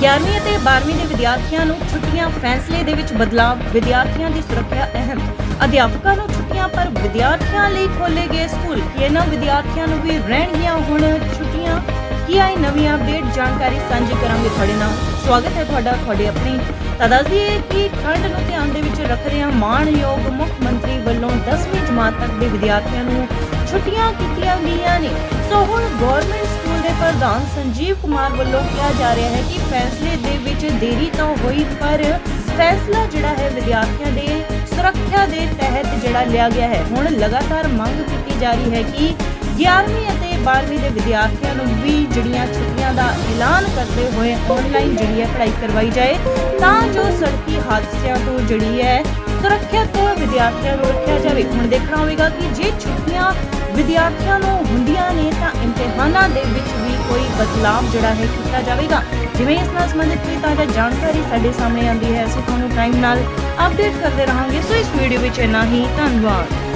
11ਵੀਂ ਅਤੇ 12ਵੀਂ ਦੇ ਵਿਦਿਆਰਥੀਆਂ ਨੂੰ ਛੁੱਟੀਆਂ ਫੈਸਲੇ ਦੇ ਵਿੱਚ ਬਦਲਾਅ ਵਿਦਿਆਰਥੀਆਂ ਦੀ ਸੁਰੱਖਿਆ ਅਹਿਮ। ਅਧਿਆਪਕਾਂ ਨੂੰ ਛੁੱਟੀਆਂ ਪਰ ਵਿਦਿਆਰਥੀਆਂ ਲਈ ਖੋਲੇ ਗਏ ਸਕੂਲ। ਇਹਨਾਂ ਵਿਦਿਆਰਥੀਆਂ ਨੂੰ ਵੀ ਰਹਿਣਗੀਆਂ ਹੁਣ ਛੁੱਟੀਆਂ। ਕੀ ਆਈ ਨਵੀਂ ਅਪਡੇਟ ਜਾਣਕਾਰੀ ਸਾਂਝੀ ਕਰਾਂਗੇ ਤੁਹਾਡੇ ਨਾਲ। ਸਵਾਗਤ ਹੈ ਤੁਹਾਡਾ, ਤੁਹਾਡੇ ਆਪਣੀ। ਤਾਂ ਦੱਸ ਕਿ ਠੰਡ ਨੂੰ ਧਿਆਨ ਦੇ ਵਿੱਚ ਰੱਖਦਿਆਂ ਮਾਣਯੋਗ ਮੁੱਖ ਮੰਤਰੀ ਵੱਲੋਂ 10ਵੀਂ ਜਮਾਤ ਤੱਕ ਦੇ ਵਿਦਿਆਰਥੀਆਂ ਨੂੰ ਛੁੱਟੀਆਂ ਕੀਤੀਆਂ ਗਈਆਂ। ਪ੍ਰਧਾਨ ਸੰਜੀਵ ਕੁਮਾਰ ਵੱਲੋਂ ਕਿਹਾ ਜਾ ਰਿਹਾ ਹੈ ਕਿ ਫੈਸਲੇ ਦੇ ਵਿੱਚ ਦੇਰੀ ਤਾਂ ਹੋਈ, ਪਰ ਫੈਸਲਾ ਜਿਹੜਾ ਹੈ ਵਿਦਿਆਰਥੀਆਂ ਦੇ ਸੁਰੱਖਿਆ ਦੇ ਤਹਿਤ ਜਿਹੜਾ ਲਿਆ ਗਿਆ ਹੈ। ਹੁਣ ਲਗਾਤਾਰ ਮੰਗ ਕੀਤੀ ਜਾ ਰਹੀ ਹੈ ਕਿ 11ਵੀਂ ਅਤੇ 12ਵੀਂ ਦੇ ਵਿਦਿਆਰਥੀਆਂ ਨੂੰ ਵੀ ਜਿਹੜੀਆਂ ਛੁੱਟੀਆਂ ਦਾ ਐਲਾਨ ਕਰਦੇ ਹੋਏ ਆਨਲਾਈਨ ਜਿਹੜੀ ਹੈ ਪੜ੍ਹਾਈ ਕਰਵਾਈ ਜਾਏ, ਤਾਂ ਜੋ ਸੜਕੀ ਹਾਦਸਿਆਂ ਤੋਂ ਜਿਹੜੀ ਹੈ ਸੁਰੱਖਿਆ ਤੋਂ ਵਿਦਿਆਰਥੀਆਂ ਨੂੰ ਰੱਖਿਆ ਜਾਵੇ। ਹੁਣ ਦੇਖਣਾ ਹੋਵੇਗਾ ਕਿ ਜੇ ਛੁੱਟੀਆਂ ਵਿਦਿਆਰਥੀਆਂ ਨੂੰ ਹੁੰਦੀਆਂ ਨੇ ਤਾਂ ਇਮਤਿਹਾਨਾਂ ਦੇ ਵਿੱਚ ਵੀ ਕੋਈ ਬਦਲਾਅ ਜਿਹੜਾ ਹੈ ਕੀਤਾ ਜਾਵੇਗਾ? ਜਿਵੇਂ ਇਸ ਨਾਲ ਸੰਬੰਧਿਤ ਕੋਈ ਤਾਜ਼ਾ ਜਾਣਕਾਰੀ ਸਾਡੇ ਸਾਹਮਣੇ ਆਉਂਦੀ ਹੈ, ਅਸੀਂ ਤੁਹਾਨੂੰ ਟਾਈਮ ਨਾਲ ਅਪਡੇਟ ਕਰਦੇ ਰਹਾਂਗੇ। ਸੋ ਇਸ ਵੀਡੀਓ ਵਿੱਚ ਇੰਨਾ ਹੀ। ਧੰਨਵਾਦ।